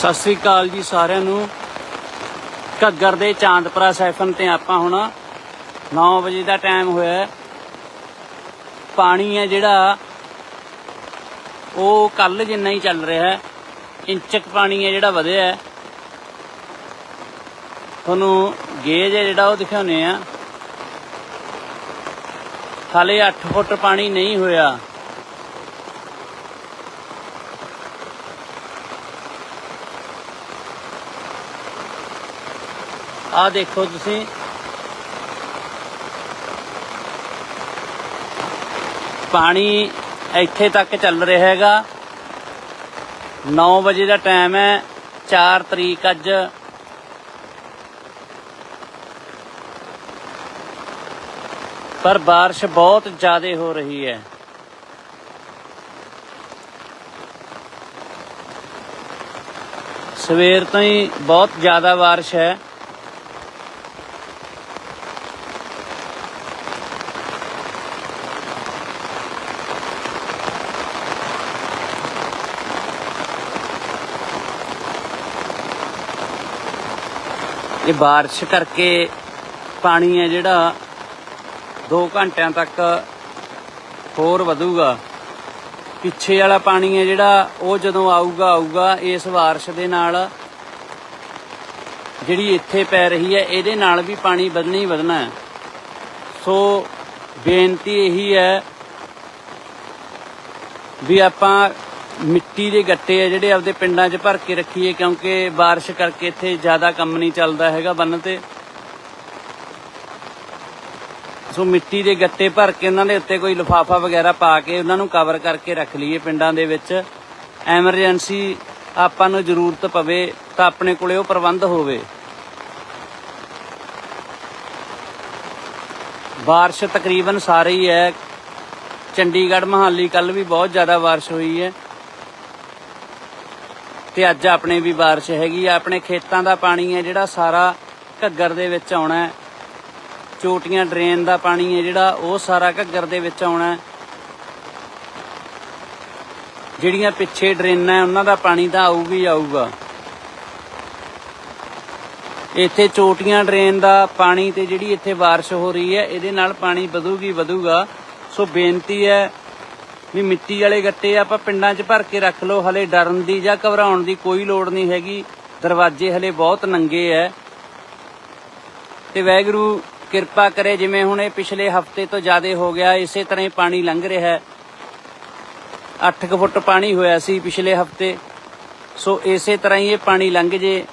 ਸਤਿ ਸ੍ਰੀ ਅਕਾਲ ਜੀ ਸਾਰਿਆਂ ਨੂੰ। ਘੱਗਰ ਦੇ ਚਾਂਦਪੁਰਾ ਸੈਫਨ ਤੇ ਆਪਾਂ ਹੁਣ 9 ਵਜੇ ਦਾ ਟਾਈਮ ਹੋਇਆ ਪਾਣੀ ਹੈ ਜਿਹੜਾ, ਉਹ ਕੱਲ ਜਿੰਨਾ ਹੀ ਚੱਲ ਰਿਹਾ ਹੈ। ਇੰਚਕ ਪਾਣੀ ਹੈ ਜਿਹੜਾ ਵਧਿਆ ਹੈ। ਤੁਹਾਨੂੰ ਗੇਜ ਹੈ ਜਿਹੜਾ ਉਹ ਦਿਖਾਉਨੇ ਆ ਹਾਲੇ 8 ਫੁੱਟ ਪਾਣੀ ਨਹੀਂ ਹੋਇਆ। ਆ ਦੇਖੋ ਤੁਸੀਂ ਪਾਣੀ ਇੱਥੇ ਤੱਕ ਚੱਲ ਰਿਹਾ ਹੈਗਾ 9 ਵਜੇ ਦਾ ਟਾਈਮ ਹੈ 4 ਤਰੀਕ ਅੱਜ ਪਰ بارش ਬਹੁਤ ਜ਼ਿਆਦਾ ਹੋ ਰਹੀ ਹੈ ਸਵੇਰ ਤੋਂ ਹੀ ਬਹੁਤ ਜ਼ਿਆਦਾ بارش ਹੈ ਇਹ بارش ਕਰਕੇ ਪਾਣੀ ਹੈ ਜਿਹੜਾ 2 ਘੰਟਿਆਂ ਤੱਕ ਹੋਰ ਵਧੂਗਾ ਪਿੱਛੇ ਵਾਲਾ ਪਾਣੀ ਹੈ ਜਿਹੜਾ ਉਹ ਜਦੋਂ ਆਊਗਾ ਆਊਗਾ ਇਸ بارش ਦੇ ਨਾਲ ਜਿਹੜੀ ਇੱਥੇ ਪੈ ਰਹੀ ਹੈ ਇਹਦੇ ਨਾਲ ਵੀ ਪਾਣੀ ਵਧਣਾ ਹੀ ਵਧਣਾ ਹੈ ਸੋ ਬੇਨਤੀ ਇਹੀ ਹੈ ਵੀ ਆਪਾਂ ਮਿੱਟੀ ਦੇ ਗੱਟੇ ਆ ਜਿਹੜੇ ਆਪਦੇ ਪਿੰਡਾਂ 'ਚ ਭਰ ਕੇ ਰੱਖੀਏ ਕਿਉਂਕਿ بارش ਕਰਕੇ ਇੱਥੇ ਜ਼ਿਆਦਾ ਕੰਮ ਨਹੀਂ ਚੱਲਦਾ ਹੈਗਾ ਬੰਨ ਤੇ ਸੋ ਮਿੱਟੀ ਦੇ ਗੱਟੇ ਭਰ ਕੇ ਉਹਨਾਂ ਦੇ ਉੱਤੇ ਕੋਈ ਲਿਫਾਫਾ ਵਗੈਰਾ ਪਾ ਕੇ ਉਹਨਾਂ ਨੂੰ ਕਵਰ ਕਰਕੇ ਰੱਖ ਲਈਏ ਪਿੰਡਾਂ ਦੇ ਵਿੱਚ ਐਮਰਜੈਂਸੀ ਆਪਾਂ ਨੂੰ ਜ਼ਰੂਰਤ ਪਵੇ ਤਾਂ ਆਪਣੇ ਕੋਲੇ ਉਹ ਪ੍ਰਬੰਧ ਹੋਵੇ ਬਾਰਿਸ਼ ਤਕਰੀਬਨ ਸਾਰੇ ਹੀ ਹੈ ਚੰਡੀਗੜ੍ਹ ਮਹਾਲੀ ਕੱਲ ਵੀ ਬਹੁਤ ਜ਼ਿਆਦਾ ਬਾਰਿਸ਼ ਹੋਈ ਹੈ ਤੇ ਅੱਜ ਆਪਣੇ ਵੀ ਬਾਰਿਸ਼ ਹੈਗੀ ਆ। ਆਪਣੇ ਖੇਤਾਂ ਦਾ ਪਾਣੀ ਹੈ ਜਿਹੜਾ, ਸਾਰਾ ਘੱਗਰ ਦੇ ਵਿੱਚ ਆਉਣਾ ਚੋਟੀਆਂ, ਡਰੇਨ ਦਾ ਪਾਣੀ ਹੈ ਜਿਹੜਾ, ਉਹ ਸਾਰਾ ਘੱਗਰ ਦੇ ਵਿੱਚ ਆਉਣਾ ਜਿਹੜੀਆਂ ਪਿੱਛੇ ਡਰੇਨਾਂ ਉਹਨਾਂ ਦਾ ਪਾਣੀ ਤਾਂ ਆਊਗਾ ਹੀ ਆਊਗਾ। ਇੱਥੇ ਚੋਟੀਆਂ, ਡਰੇਨ ਦਾ ਪਾਣੀ ਤੇ ਜਿਹੜੀ ਇੱਥੇ ਬਾਰਿਸ਼ ਹੋ ਰਹੀ ਹੈ, ਇਹਦੇ ਨਾਲ ਪਾਣੀ ਵਧੂਗੀ, ਵਧੂਗਾ। ਸੋ ਬੇਨਤੀ ਹੈ ਵੀ ਮਿੱਟੀ ਵਾਲੇ ਗੱਟੇ ਆਪਾਂ ਪਿੰਡਾਂ 'ਚ ਭਰ ਕੇ ਰੱਖ ਲਓ, ਹਲੇ ਡਰਨ ਦੀ ਜਾਂ ਘਬਰਾਉਣ ਦੀ ਕੋਈ ਲੋੜ ਨਹੀਂ ਹੈਗੀ। ਦਰਵਾਜ਼ੇ ਹਲੇ ਬਹੁਤ ਨੰਗੇ ਐ। ਤੇ ਵੈਗਰੂ ਕਿਰਪਾ ਕਰੇ ਜਿਵੇਂ ਹੁਣ ਇਹ ਪਿਛਲੇ ਹਫ਼ਤੇ ਤੋਂ ਜ਼ਿਆਦਾ ਹੋ ਗਿਆ, ਇਸੇ ਤਰ੍ਹਾਂ ਹੀ ਪਾਣੀ ਲੰਘ ਰਿਹਾ ਹੈ। 8 ਫੁੱਟ ਪਾਣੀ ਹੋਇਆ ਸੀ ਪਿਛਲੇ ਹਫ਼ਤੇ। ਸੋ ਇਸੇ ਤਰ੍ਹਾਂ ਹੀ ਇਹ ਪਾਣੀ ਲੰਘ ਜੇ।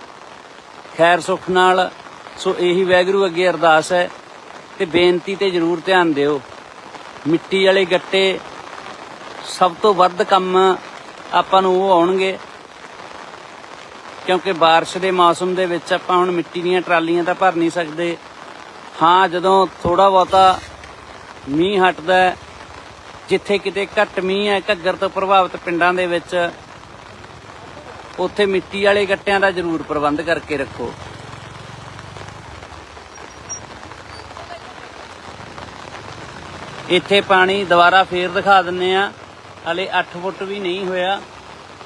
ਖੈਰ ਸੁਖ ਨਾਲ। ਸੋ ਇਹੀ ਵੈਗਰੂ ਅੱਗੇ ਅਰਦਾਸ ਹੈ। ਤੇ ਬੇਨਤੀ ਤੇ ਜ਼ਰੂਰ ਧਿਆਨ ਦਿਓ। ਮਿੱਟੀ ਵਾਲੇ ਗੱਟੇ ਸਭ ਤੋਂ ਵੱਧ ਕੰਮ ਆਪਾਂ ਨੂੰ ਉਹ ਆਉਣਗੇ ਕਿਉਂਕਿ بارش ਦੇ ਮੌਸਮ ਦੇ ਵਿੱਚ ਆਪਾਂ ਹੁਣ ਮਿੱਟੀ ਦੀਆਂ ਟਰਾਲੀਆਂ ਤਾਂ ਭਰ ਨਹੀਂ ਸਕਦੇ ਹਾਂ ਜਦੋਂ ਥੋੜਾ ਬਹੁਤਾ ਮੀਂਹ ਹਟਦਾ ਹੈ, ਜਿੱਥੇ ਕਿਤੇ ਘੱਟ ਮੀਂਹ ਹੈ ਘੱਗਰ ਤੋਂ ਪ੍ਰਭਾਵਿਤ ਪਿੰਡਾਂ ਦੇ ਵਿੱਚ ਉੱਥੇ ਮਿੱਟੀ ਵਾਲੇ ਗੱਟਿਆਂ ਦਾ ਜ਼ਰੂਰ ਪ੍ਰਬੰਧ ਕਰਕੇ ਰੱਖੋ ਇੱਥੇ ਪਾਣੀ ਦੁਬਾਰਾ ਫੇਰ ਦਿਖਾ ਦਿੰਨੇ ਆ ਹਲੇ 8 ਫੁੱਟ ਵੀ ਨਹੀਂ ਹੋਇਆ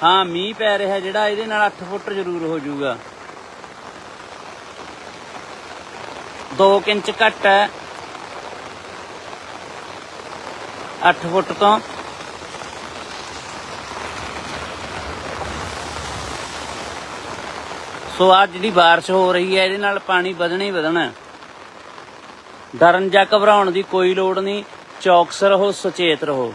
ਹਾਂ ਮੀਂਹ ਪੈ ਰਿਹਾ ਜਿਹੜਾ ਇਹਦੇ ਨਾਲ 8 ਫੁੱਟ ਜ਼ਰੂਰ ਹੋ ਜਾਊਗਾ 2 ਇੰਚ ਘੱਟ ਹੈ 8 ਫੁੱਟ ਤੋਂ ਸੋ ਆ ਜਿਹੜੀ بارش ਹੋ ਰਹੀ ਹੈ ਇਹਦੇ ਨਾਲ ਪਾਣੀ ਵਧਣਾ ਹੀ ਵਧਣਾ ਹੈ। ਡਰਨ ਜਾਂ ਘਬਰਾਉਣ ਦੀ ਕੋਈ ਲੋੜ ਨਹੀਂ ਚੌਕਸ ਰਹੋ ਸੁਚੇਤ ਰਹੋ